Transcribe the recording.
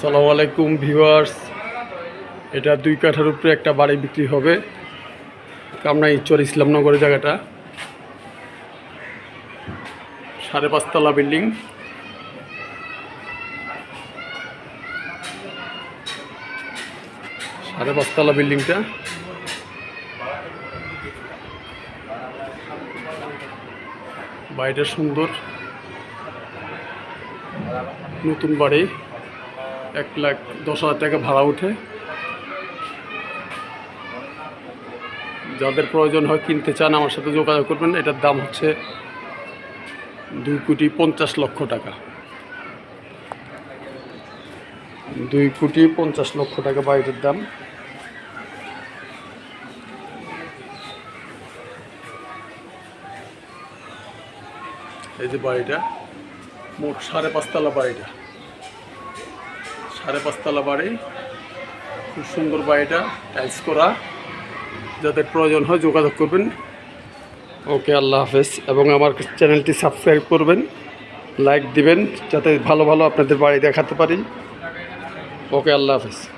সালামু আলাইকুম ভিউয়ার্স। এটা দুই কাঠার উপরে একটা বাড়ি বিক্রি হবে। কামনা ইচ্ছর ইসলামনগরের জায়গাটা। সাড়ে পাঁচতলা বিল্ডিং। সাড়ে পাঁচতলা বিল্ডিংটা। বাড়িটা সুন্দর। নতুন বাড়ি। এক লাখ দশ হাজার টাকা ভাড়া উঠে যাদের প্রয়োজন হয় কিনতে চান, আমার সাথে যোগাযোগ করবেন। এটার দাম হচ্ছে দুই কোটি পঞ্চাশ লক্ষ টাকা। দুই কোটি পঞ্চাশ লক্ষ টাকা বাড়িটার দাম। এই যে বাড়িটা, মোট সাড়ে পাঁচতলা বাড়িটা। সাড়ে পাঁচতলা বাড়ি। খুব সুন্দর বাড়িটা টাইলস করা। যাদের প্রয়োজন হয় যোগাযোগ করবেন। ওকে, আল্লাহ হাফেজ। এবং আমার চ্যানেলটি সাবস্ক্রাইব করবেন, লাইক দিবেন, যাতে ভালো ভালো আপনাদের বাড়ি দেখাতে পারি। ওকে, আল্লাহ হাফেজ।